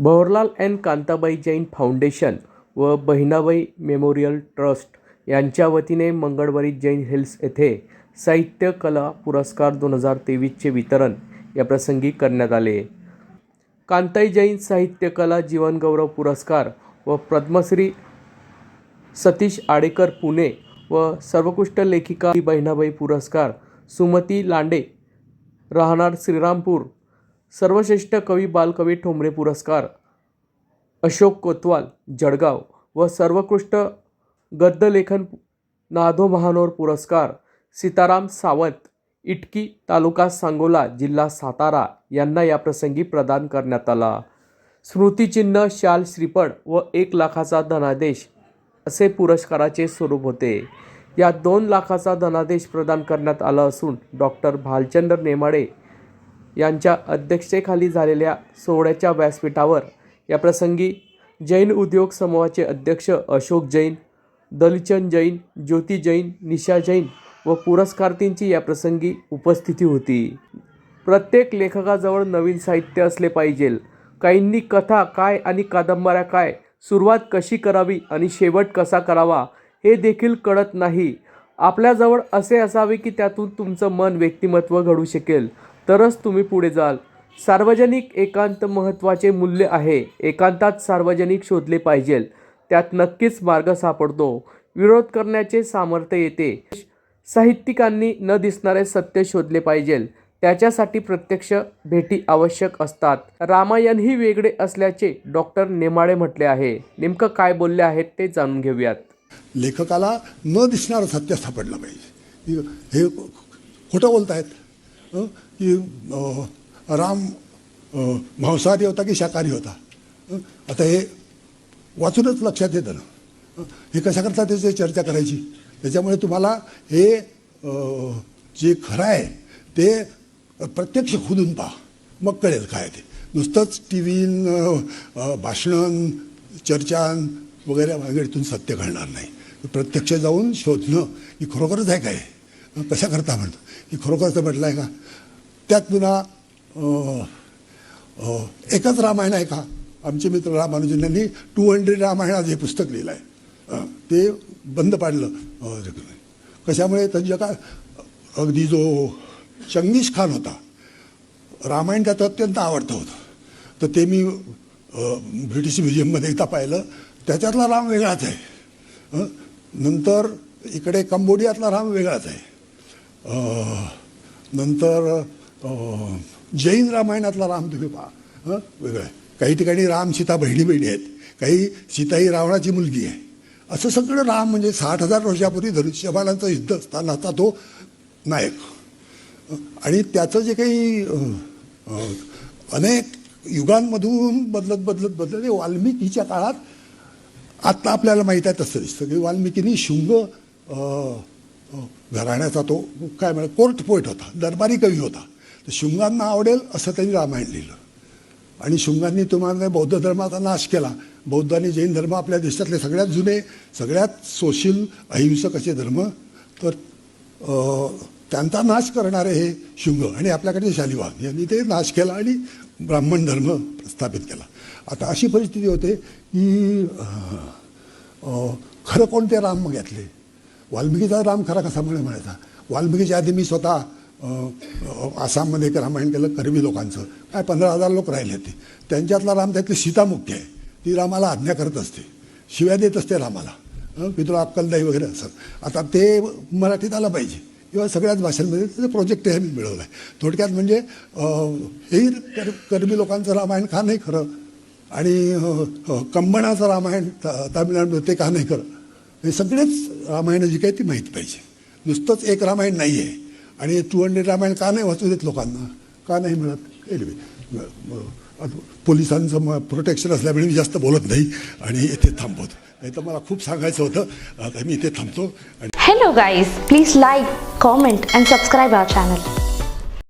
Bhavarlal N. Kantabai Jain foundation व Bahinabai memorial trust यांच्या वतीने मंगळवारी जैन हिल्स येथे साहित्य कला पुरस्कार दोन हजार तेवीसचे वितरण याप्रसंगी करण्यात आले. कांताई जैन साहित्य कला जीवनगौरव पुरस्कार व पद्मश्री सतीश आडेकर पुणे व सर्वोत्कृष्ट लेखिका बहिणाबाई पुरस्कार सुमती लांडे राहणार श्रीरामपूर सर्वश्रेष्ठ कवी बालकवी ठोंबरे पुरस्कार अशोक कोतवाल जळगाव व सर्वोत्कृष्ट गद्यलेखन नाधो महानोर पुरस्कार सीताराम सावंत इटकी तालुका सांगोला जिल्हा सातारा यांना याप्रसंगी प्रदान करण्यात आला. स्मृतिचिन्ह शाल श्रीपड व एक लाखाचा धनादेश असे पुरस्काराचे स्वरूप होते. या दोन लाखाचा धनादेश प्रदान करण्यात आला असून डॉक्टर भालचंद्र नेमाडे यांच्या अध्यक्षतेखाली झालेल्या सोहळ्याच्या व्यासपीठावर. या प्रसंगी जैन उद्योग समूहाचे अध्यक्ष अशोक जैन दलचंद जैन ज्योती जैन निशा जैन व पुरस्कारतींची या प्रसंगी उपस्थिती होती. प्रत्येक लेखकाजवळ नवीन साहित्य असले पाहिजे. काहींनी कथा काय आणि कादंबऱ्या काय सुरुवात कशी करावी आणि शेवट कसा करावा हे देखील कळत नाही. आपल्याजवळ असे असावे की त्यातून तुमचं मन व्यक्तिमत्व घडू शकेल. तरच तुम्ही पुढे जाल. सार्वजनिक एकांत महत्त्वाचे मूल्य आहे. एकांतात सार्वजनिक शोधले पाहिजे. त्यात नक्कीच मार्ग सापडतो. विरोध करण्याचे सामर्थ्य येते. साहित्यिकांनी न दिसणारे सत्य शोधले पाहिजे. त्याच्यासाठी प्रत्यक्ष भेटी आवश्यक असतात. रामायण ही वेगळे असल्याचे डॉक्टर नेमाडे म्हटले आहे. नेमकं काय बोलले आहेत ते जाणून घेऊयात. लेखकाला न दिसणारं सत्य सापडलं पाहिजे. हे खोटं बोलत आहेत की राम मांसाहारी होता की शाकाहारी होता? आता हे वाचूनच लक्षात येतं ना. हे? कशा करता त्याची चर्चा करायची? त्याच्यामुळे तुम्हाला हे जे खरं आहे ते प्रत्यक्ष खुदून पहा. मग कळेल काय ते. नुसतंच टी व्ही भाषणं चर्चा वगैरे वगैरेतून सत्य घडणार नाही. प्रत्यक्ष जाऊन शोधणं ही खरोखरच आहे काय? हं? कशा करता म्हणतो. की खरोखरच म्हटलं आहे का? त्यात पुन्हा एकच रामायण आहे का आमचे मित्र रामानुजन यांनी टू हंड्रेड रामायणात हे पुस्तक लिहिलं आहे ते बंद पाडलं. कशामुळे? त्यांच्या का अगदी जो चंगीज खान होता रामायण त्याचं अत्यंत आवडतं होतं. तर ते मी ब्रिटिश म्युझियममध्ये एकदा पाहिलं. त्याच्यातला राम वेगळाच आहे. नंतर इकडे कंबोडियातला राम वेगळाच आहे. नंतर जैन रामायणातला राम पहा. हं? वेगळं आहे काही ठिकाणी राम सीता बहिणी बहिणी आहेत. काही सीता ही रावणाची मुलगी आहे. असं सगळं राम म्हणजे साठ हजार वर्षापूर्वी धनुष्यबाणाचं युद्ध असतानाचा तो नायक. आणि त्याचं जे काही अनेक युगांमधून बदलत बदलत बदलत वाल्मिकीच्या काळात आत्ता आपल्याला माहीत आहे तसं दिसतं. की वाल्मिकीनी शुंग घराण्याचा तो काय म्हणा कोर्ट पोईट होता दरबारी कवी होता. तर शुंगांना आवडेल असं त्यांनी रामायण लिहिलं. आणि शुंगांनी तुम्हाला बौद्ध धर्माचा नाश केला. बौद्ध आणि जैन धर्म आपल्या देशातले सगळ्यात जुने सगळ्यात सोशील अहिंसक असे धर्म तर त्यांचा नाश करणारे हे शुंग आणि आपल्याकडे शालिवाग यांनी ते नाश केला आणि ब्राह्मण धर्म प्रस्थापित केला. आता अशी परिस्थिती होते की खरं कोणते राम मग वाल्मिकीचा राम खरा कसा म्हणे म्हणायचा? वाल्मिकीच्या आधी मी स्वतः आसाममध्ये एक रामायण केलं करवी लोकांचं. काय पंधरा हजार लोक राहिले ते त्यांच्यातला राम त्यातली सीता मुख्य आहे. ती रामाला आज्ञा करत असते. शिव्या देत असते रामाला. पितृ की तुला वगैरे असं आता ते मराठीत आलं पाहिजे. किंवा सगळ्याच भाषांमध्ये त्याचं प्रोजेक्ट हे मी मिळवलं आहे थोडक्यात म्हणजे हेही कर कर्मी लोकांचं रामायण का नाही खरं? आणि कंबणाचं रामायण त- तामिळनाडूमध्ये ते का नाही खरं? हे सगळेच रामायणं जी काही ती माहीत पाहिजे. नुसतंच एक रामायण नाही आहे आणि टू हंड्रेड रामायण का नाही वाचू देत लोकांना? का नाही मिळत एनिवे पोलिसांचं म प्रोटेक्शन असल्यामुळे मी जास्त बोलत नाही आणि इथे थांबवतो. नाही तर मला खूप सांगायचं होतं. आता मी इथे थांबतो hello guys please like comment and subscribe our channel.